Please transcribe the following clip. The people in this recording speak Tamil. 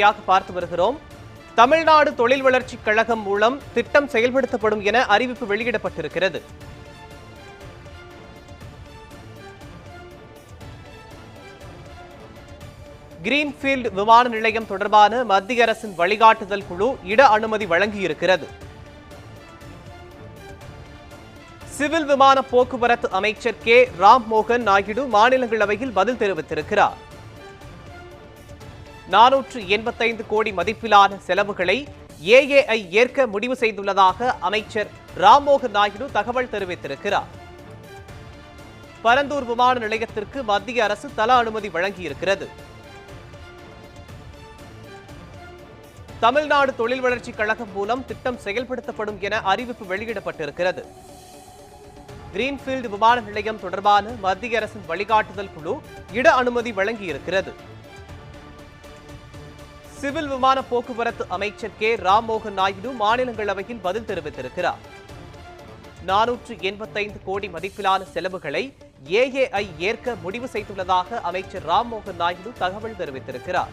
செய்தியாக பார்த்து வருகிறோம். தமிழ்நாடு தொழில் வளர்ச்சி கழகம் மூலம் திட்டம் செயல்படுத்தப்படும் என அறிவிப்பு வெளியிடப்பட்டிருக்கிறது. கிரீன்ஃபீல்டு விமான நிலையம் தொடர்பான மத்திய அரசின் வழிகாட்டுதல் குழு இட அனுமதி வழங்கியிருக்கிறது. சிவில் விமான போக்குவரத்து அமைச்சர் கே. ராம்மோகன் நாயுடு மாநிலங்களவையில் பதில் தெரிவித்திருக்கிறார். நானூற்று எண்பத்தைந்து கோடி மதிப்பிலான செலவுகளை ஏஏஐ ஏற்க முடிவு செய்துள்ளதாக அமைச்சர் ராம்மோகன் நாயுடு தகவல் தெரிவித்திருக்கிறார். பரந்தூர் விமான நிலையத்திற்கு மத்திய அரசு தல அனுமதி வழங்கியிருக்கிறது. தமிழ்நாடு தொழில் வளர்ச்சி கழகம் மூலம் திட்டம் செயல்படுத்தப்படும் என அறிவிப்பு வெளியிடப்பட்டிருக்கிறது. கிரீன்ஃபீல்டு விமான நிலையம் தொடர்பான மத்திய அரசின் வழிகாட்டுதல் குழு இட அனுமதி வழங்கியிருக்கிறது. சிவில் விமான போக்குவரத்து அமைச்சர் கே. ராம்மோகன் நாயுடு மாநிலங்களவையில் பதில் தெரிவித்திருக்கிறார். நானூற்று எண்பத்தைந்து கோடி மதிப்பிலான செலவுகளை ஏஏஐ ஏற்க முடிவு செய்துள்ளதாக அமைச்சர் ராம்மோகன் நாயுடு தகவல் தெரிவித்திருக்கிறார்.